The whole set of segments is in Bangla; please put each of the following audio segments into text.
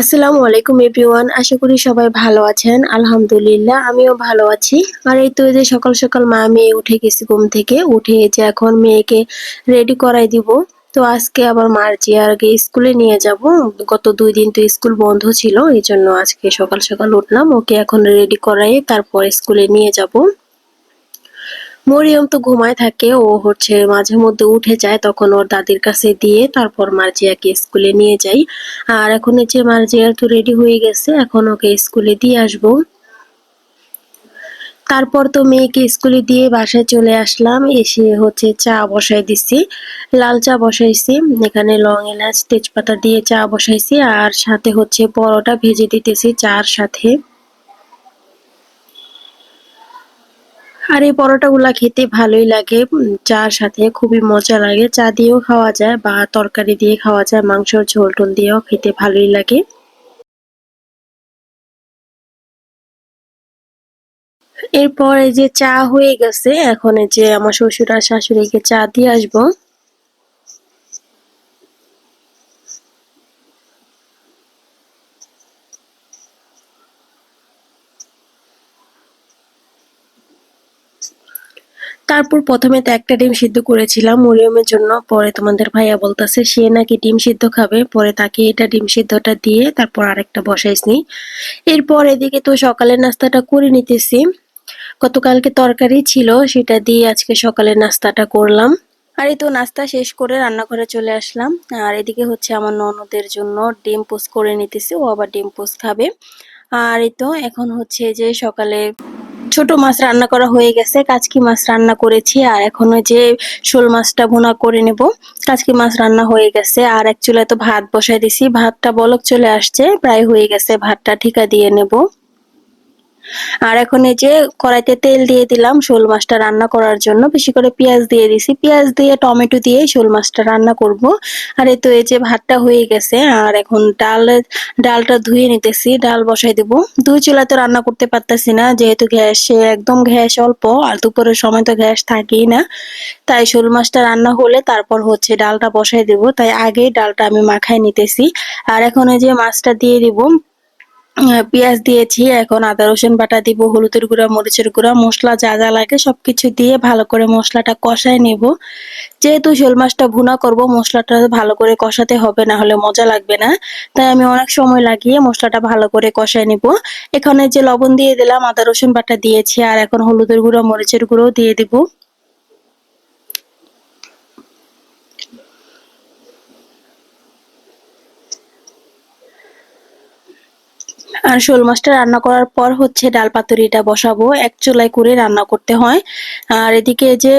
আসসালামু আলাইকুম এভরিওয়ান আশা করি সবাই ভালো আছেন। আলহামদুলিল্লাহ, আমিও ভালো আছি। আর এই তো যে সকাল সকাল মা মেয়ে উঠে গেছি ঘুম থেকে। উঠে যে এখন মেয়েকে রেডি করাই দিব। তো আজকে আবার মার্জি আগে স্কুলে নিয়ে যাব। গত দুই দিন তো স্কুল বন্ধ ছিল, এই জন্য আজকে সকাল সকাল উঠলাম। ওকে এখন রেডি করাই তারপর স্কুলে নিয়ে যাব। মরিয়ম তো ঘুমায় থাকে, ও হচ্ছে মাঝে মধ্যে উঠে যায়, তখন ওর দাদির কাছে দিয়ে তারপর মার্জিয়াকে স্কুলে নিয়ে যাই। আর এখন যে মার্জিয়া তো রেডি হয়ে গেছে, এখন ওকে স্কুলে দিয়ে আসব। তারপর তো মেয়েকে স্কুলে দিয়ে বাসায় চলে আসলাম, এসে হচ্ছে চা বসাই দিছি, লাল চা বসাইছি, এখানে লং এলাচ, তেজপাতা দিয়ে চা বসাইছি, আর সাথে হচ্ছে পরোটা ভেজে দিতেছি চার সাথে। আর এই পরোটা গুলা খেতে ভালোই লাগে। চার সাথে খুবই মজা লাগে। চা দিয়েও খাওয়া যায় বা তরকারি দিয়ে খাওয়া যায়, মাংসর ঝোল টোল দিয়েও খেতে ভালোই লাগে। এরপর এই যে চা হয়ে গেছে, এখন এই যে আমার শ্বশুর আর শাশুড়িকে চা দিয়ে আসব। তারপর প্রথমে তো একটা ডিম সিদ্ধ করেছিলাম, মরিয়মের জন্য। পরে তোমাদের ভাইয়া বলতেছে, সে নাকি ডিম সিদ্ধ খাবে। পরে তাকে এটা ডিম সিদ্ধটা দিয়ে তারপর আরেকটা বসাইছি। এরপর এদিকে তো সকালের নাস্তাটা করে নিতেছি। গতকালকে তরকারি ছিল, সেটা দিয়ে আজকে সকালের নাস্তাটা করলাম। আর এই তো নাস্তা শেষ করে রান্নাঘরে চলে আসলাম। আর এদিকে হচ্ছে আমার ননদের জন্য ডিম পোস্ট করে নিতেছি, ও আবার ডিম পোস্ট খাবে। আর এই তো এখন হচ্ছে যে সকালে ছোট মাছ রান্না করা হয়ে গেছে, কাচকি মাছ রান্না করেছি আর এখন যে শোল মাছটা ভুনা করে নেব। কাজকি মাছ রান্না হয়ে গেছে আর এক চুলায় তো ভাত বসাই দিছি। ভাতটা বলক চলে আসছে, প্রায় হয়ে গেছে। ভাতটা ঠিকা দিয়ে নেব। আর এখন এই যে কড়াইতে তেল দিয়ে দিলাম শোল মাছটা রান্না করার জন্য। বেশি করে পেঁয়াজ দিয়ে দিছি। পেঁয়াজ দিয়ে, টমেটো দিয়ে শোল মাছটা রান্না করব। আর এই তো এই যে ভাতটা হয়ে গেছে, আর এখন ডাল, ডালটা ধুয়ে নিতেছি। ডাল বসাই দেব। দুই চুলা তো রান্না করতে পারতেছি না, যেহেতু গ্যাসে একদম গ্যাস অল্প, আর দুপুরের সময় তো গ্যাস থাকেই না। তাই শোল মাছটা রান্না হলে তারপর হচ্ছে ডালটা বসাই দেব। তাই আগেই ডালটা আমি মাখায় নিতেছি। আর এখন এই যে মাছটা দিয়ে দিব পেঁয়াজ দিয়েছি, এখন আদা, রসুন বাটা দিব, হলুদের গুঁড়া, মরিচের গুঁড়া, মশলা যা যা লাগে সবকিছু দিয়ে ভালো করে মশলাটা কষায় নেব। যেহেতু শোল মাছটা ভুনা করব, মশলাটা ভালো করে কষাতে হবে, না হলে মজা লাগবে না। তাই আমি অনেক সময় লাগিয়ে মশলাটা ভালো করে কষায় নিব। এখানে যে লবণ দিয়ে দিলাম, আদা, রসুন বাটা দিয়েছি, আর এখন হলুদের গুঁড়া, মরিচের গুঁড়োও দিয়ে দিব। আর শোল মাছটা রান্না করার পর হচ্ছে ডাল পাতুরিটা বসাবো, এক চুলায় করে রান্না করতে হয়। আর এদিকে যে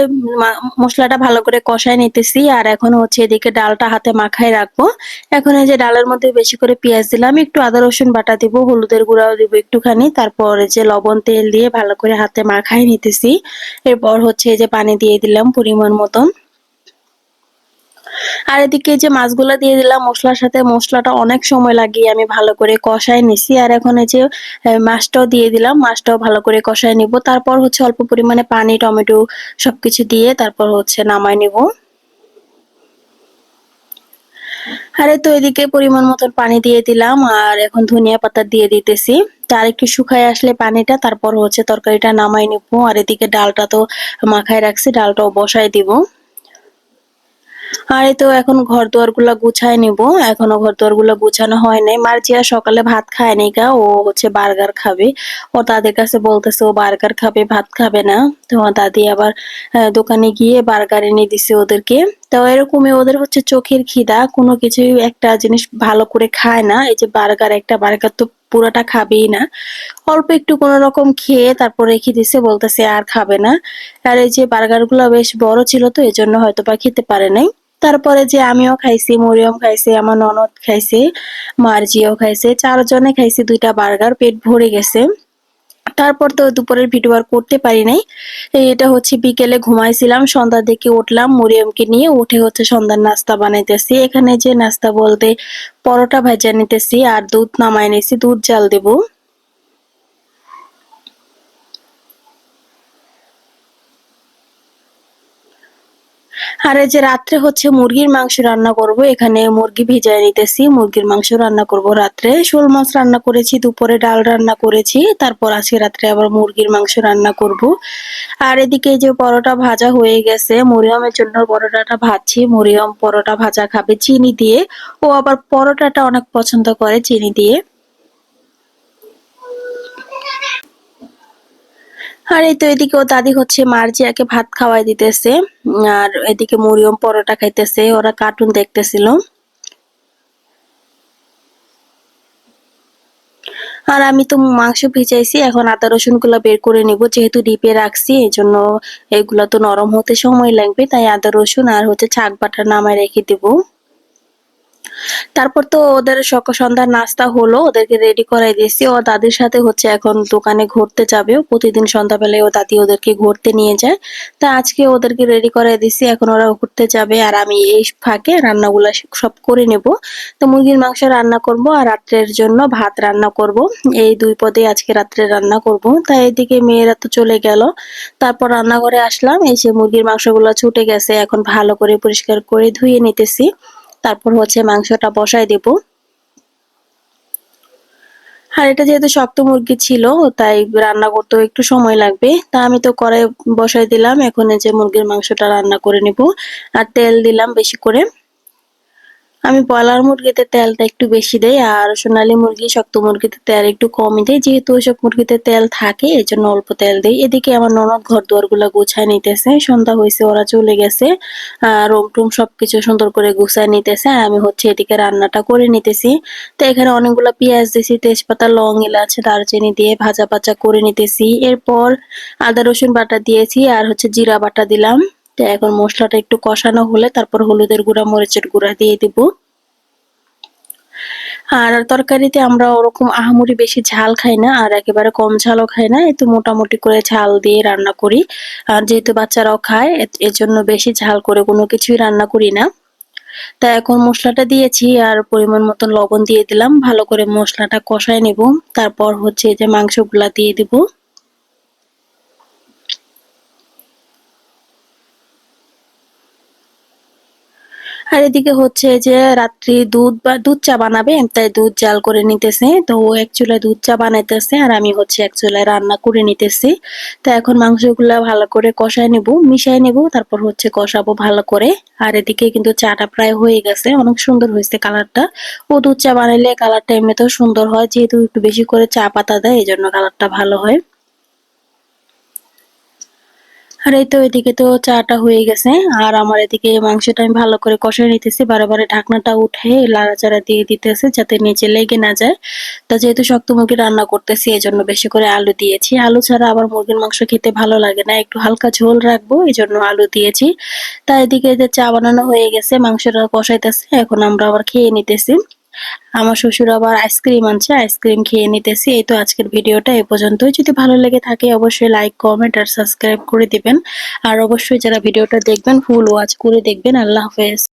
মশলাটা ভালো করে কষায় নিতেছি, আর এখন হচ্ছে এদিকে ডালটা হাতে মাখায় রাখব। এখন এই যে ডালের মধ্যে বেশি করে পেঁয়াজ দিলাম, একটু আদা, রসুন বাটা দিব, হলুদের গুঁড়াও দিব একটুখানি, তারপর যে লবণ তেল দিয়ে ভালো করে হাতে মাখায় নিতেছি। এরপর হচ্ছে এই যে পানি দিয়ে দিলাম পরিমাণ মতন। আর এদিকে যে মাছগুলো দিয়ে দিলাম, মশলার সাথে মশলাটা অনেক সময় লাগিয়ে আমি ভালো করে কষায় নিছি। আর এখন এই যে মাছটাও দিয়ে দিলাম, মাছটাও ভালো করে কষায় নিব। তারপর হচ্ছে অল্প পরিমাণে পানি, টমেটো সবকিছু দিয়ে তারপর হচ্ছে নামাই নিব। আরে তো এদিকে পরিমাণ মতন পানি দিয়ে দিলাম, আর এখন ধনিয়া পাতা দিয়ে দিতেছি। তার একটু শুকায় আসলে পানিটা, তারপর হচ্ছে তরকারিটা নামাই নিব। আর এদিকে ডালটা তো মাখায় রাখছি, ডালটাও বসাই দিব। আর এই তো এখন ঘর দুয়ারগুলা গুছাই নিব। এখনও ঘর দুয়ারগুলা গুছানো হয় নাই। মার মার্জিয়া সকালে ভাত খায় নি গা, ও হচ্ছে বার্গার খাবে। ও তাদের কাছে বলতেছে, ও বার্গার খাবে, ভাত খাবে না। তো দাদি আবার দোকানে গিয়ে বার্গার এনে দিছে ওদেরকে। তো এরকমই ওদের হচ্ছে চোখের খিদা। কোনো কিছুই একটা জিনিস ভালো করে খায় না। এই যে বার্গার, একটা বার্গার তো পুরোটা খাবেই না। অল্প একটু কোন রকম খেয়ে তারপর রেখে দিছে, বলতেছে আর খাবে না। আর এই যে বার্গারগুলো বেশ বড় ছিল তো এই জন্য হয়তো বা খেতে পারে নাই। তারপরে যে আমিও খাইছি, মরিয়ম খাইছে, আমার ননদ খাইছে, মার্জিও খাইছে, চারজনে খাইছে দুইটা বার্গার, পেট ভরে গেছে। তারপর তো দুপুরের ভিডিও আর করতে পারি নাই। এটা হচ্ছে বিকেলে ঘুমাইছিলাম সন্ধ্যার দিকে উঠলাম, মরিয়মকে নিয়ে উঠে হচ্ছে সন্ধ্যার নাস্তা বানাইতেছি। এখানে যে নাস্তা বলতে পরোটা ভাজা নিতেছি আর দুধ নামাই নিছি দুধ জাল দেবো। আর যে রাত্রে হচ্ছে মুরগির মাংস রান্না করব, এখানে মুরগি ভিজায় নিতেছি, মুরগির মাংস রান্না করব। রাত্রে শোল মাছ রান্না করেছি, দুপুরে ডাল রান্না করেছি, তারপর আজকে রাত্রে আবার মুরগির মাংস রান্না করব। আর এদিকে যে পরোটা ভাজা হয়ে গেছে, মরিয়মের জন্য পরোটাটা ভাজছি, মরিয়ম পরোটা ভাজা খাবে চিনি দিয়ে। ও আবার পরোটাটা অনেক পছন্দ করে চিনি দিয়ে। আর এই তো এদিকে ও দাদি হচ্ছে মার্জিয়াকে ভাত খাওয়াই দিতেছে, আর এদিকে মরিয়ম পরোটা খাইতেছে, ওরা কার্টুন দেখতেছিল। আর আমি তো মাংস ভিজাইছি, এখন আদা রসুনগুলা বের করে নিব, যেহেতু ডিপে রাখছি এই জন্য এগুলো তো নরম হতে সময় লাগবে, তাই আদা রসুন আর হচ্ছে ছাক বাটা নামায় রেখে দেবো। তারপর তো ওদের সকাল সন্ধ্যার নাস্তা হলো, ওদেরকে রেডি করাই দিয়েছি। ও দাদির সাথে হচ্ছে এখন দোকানে ঘুরতে যাবে। প্রতিদিন সন্ধ্যাবেলায় ও দাদি ওদেরকে ঘুরতে নিয়ে যায়। তা আজকে ওদেরকে রেডি করাই দিয়েছি। এখন ওরা ঘুরতে যাবে আর আমি এই ফাঁকে রান্নাগুলো সব করে নেব। তো মুরগির মাংস রান্না করব আর রাত্রের জন্য ভাত রান্না করব। এই দুই পদে আজকে রাত্রে রান্না করব। তাই এদিকে মেয়েরা তো চলে গেল। তারপর রান্নাঘরে আসলাম। এসে মুরগির মাংসগুলো ছুটে গেছে। এখন ভালো করে পরিষ্কার করে ধুয়ে নিতেছি। তারপর হচ্ছে মাংসটা বসায় দেব। আর এটা যেহেতু শক্ত মুরগি ছিল, তাই রান্না করতেও একটু সময় লাগবে। তা আমি তো কড়াই বসাই দিলাম, এখন যে মুরগির মাংসটা রান্না করে নেব। আর তেল দিলাম বেশি করে। আমি ব্রয়লার মুরগিতে তেলটা একটু বেশি দেই, আর সোনালী মুরগি, শক্ত মুরগিতে তেল একটু কমই দেয় যেহেতু ওইসব মুরগিতে তেল থাকে এই জন্য অল্প তেল দেই। এদিকে আমার ননদ ঘর দুয়ারগুলা গুছায় নিতেছে। সন্ধ্যা হয়েছে ওরা চলে গেছে। আর রুম টুম সবকিছু সুন্দর করে গুছায় নিতেছে। আর আমি হচ্ছে এদিকে রান্নাটা করে নিতেছি। তো এখানে অনেকগুলো পেঁয়াজ দিয়েছি তেজপাতা, লং এলাচ, দারচিনি দিয়ে ভাজা ভাজা করে নিতেছি। এরপর আদা রসুন বাটা দিয়েছি, আর হচ্ছে জিরা বাটা দিলাম। তো এখন মশলাটা একটু কষানো হলে তারপর হলুদের গুঁড়া, মরিচের গুঁড়া দিয়ে দিব। আর তরকারিতে আমরা ওরকম আহামরি বেশি ঝাল খাই না, আর একেবারে কম ঝালও খাই না। একটু মোটামুটি করে ঝাল দিয়ে রান্না করি। আর যেহেতু বাচ্চারাও খায় এর জন্য বেশি ঝাল করে কোনো কিছুই রান্না করি না। তা এখন মশলাটা দিয়েছি, আর পরিমাণ মতন লবণ দিয়ে দিলাম। ভালো করে মশলাটা কষায় নেব। তারপর হচ্ছে যে মাংসগুলা দিয়ে দিব। আর এদিকে হচ্ছে যে রাত্রি দুধ বা দুধ চা বানাবে, তাই দুধ জাল করে নিতেছে। তো ও এক চুলায় দুধ চা বানাইতেছে আর আমি হচ্ছে এক চুলায় রান্না করে নিতেছি। তো এখন মাংসগুলা ভালো করে কষায় নেব মিশাই নেব, তারপর হচ্ছে কষাবো ভালো করে। আর এদিকে কিন্তু চাটা প্রায় হয়ে গেছে, অনেক সুন্দর হয়েছে কালারটা। ও দুধ চা বানাইলে কালারটা এমনিতেও সুন্দর হয়, যেহেতু একটু বেশি করে চা পাতা দেয় এই জন্য কালারটা ভালো হয়। আর এই তো এদিকে তো চাটা হয়ে গেছে, আর আমার এদিকে মাংসটা আমি ভালো করে কষে নিতেছি। বারে ঢাকনাটা উঠে লাড়াচাড়া দিয়ে দিতেছে যাতে নিচে লেগে না যায়। তা যেহেতু শক্ত মুরগি রান্না করতেছি এই জন্য বেশি করে আলু দিয়েছি। আলু ছাড়া আবার মুরগির মাংস খেতে ভালো লাগে না, একটু হালকা ঝোল রাখব এই জন্য আলু দিয়েছি। তা এদিকে চা বানানো হয়ে গেছে, মাংসটা কষাইতেছে, এখন আমরা আবার খেয়ে নিতেছি। আমার শ্বশুর আবার আইসক্রিম আনছে আইসক্রিম খেয়ে নিতেছি। এই তো আজকের ভিডিওটা, এ পর্যন্তই। যদি ভালো লেগে থাকে, অবশ্যই লাইক কমেন্ট আর সাবস্ক্রাইব করে দিবেন। আর অবশ্যই যারা ভিডিওটা দেখবেন ফুল ওয়াচ করে দেখবেন। আল্লাহ হাফেজ।